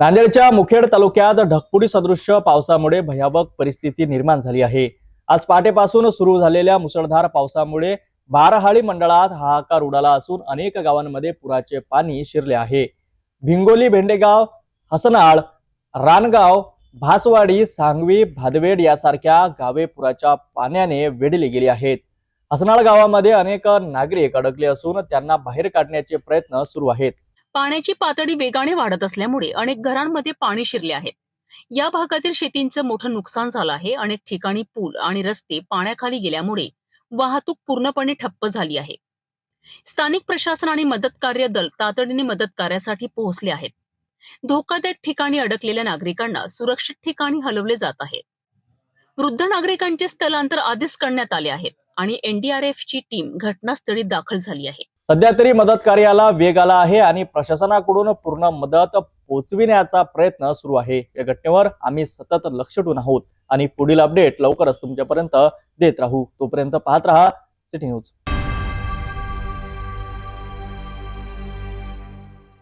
नांदेडच्या मुखेड तालुक्यात ढगपुडी सदृश्य पावसामुळे भयावह परिस्थिती निर्माण झाली आहे. आज पहाटेपासून सुरू झालेल्या मुसळधार पावसामुळे बारहाळी मंडळात हाहाकार उडाला असून अनेक गावांमध्ये पुराचे पाणी शिरले आहे. भिंगोली भेंडेगाव हसनाळ रानगाव भासवाडी सांगवी भादवेड यासारख्या गावे पुराच्या पाण्याने वेढली गेली आहेत. हसनाळ गावामध्ये अनेक नागरिक अडकले असून त्यांना बाहेर काढण्याचे प्रयत्न सुरू आहेत. पाण्याची पातळी वेगाने वाढत असल्यामुळे अनेक घरांमध्ये पाणी शिरले आहे. या भागातील शेतींचं मोठं नुकसान झालं आहे अनेक ठिकाणी पूल आणि रस्ते पाण्याखाली गेल्यामुळे वाहतूक पूर्णपणे ठप्प झाली आहे. स्थानिक प्रशासन आणि मदत कार्य दल तातडीने मदत कार्यासाठी पोहोचले आहेत. धोकादायक ठिकाणी अडकलेल्या नागरिकांना सुरक्षित ठिकाणी हलवले जात आहे. वृद्ध नागरिकांचे स्थलांतर आधीच करण्यात आले आहेत आणि एनडीआरएफची टीम घटनास्थळी दाखल झाली आहे. सध्या तरी मदत कार्याला वेग आला आहे आणि प्रशासनाकडून पूर्ण मदत पोहोचविण्याचा प्रयत्न सुरू आहे. या घटनेवर आम्ही सतत लक्ष ठेवून आहोत आणि पुढील अपडेट लवकरच तुमच्यापर्यंत देत राहू. तोपर्यंत पाहत राहा सिटी न्यूज.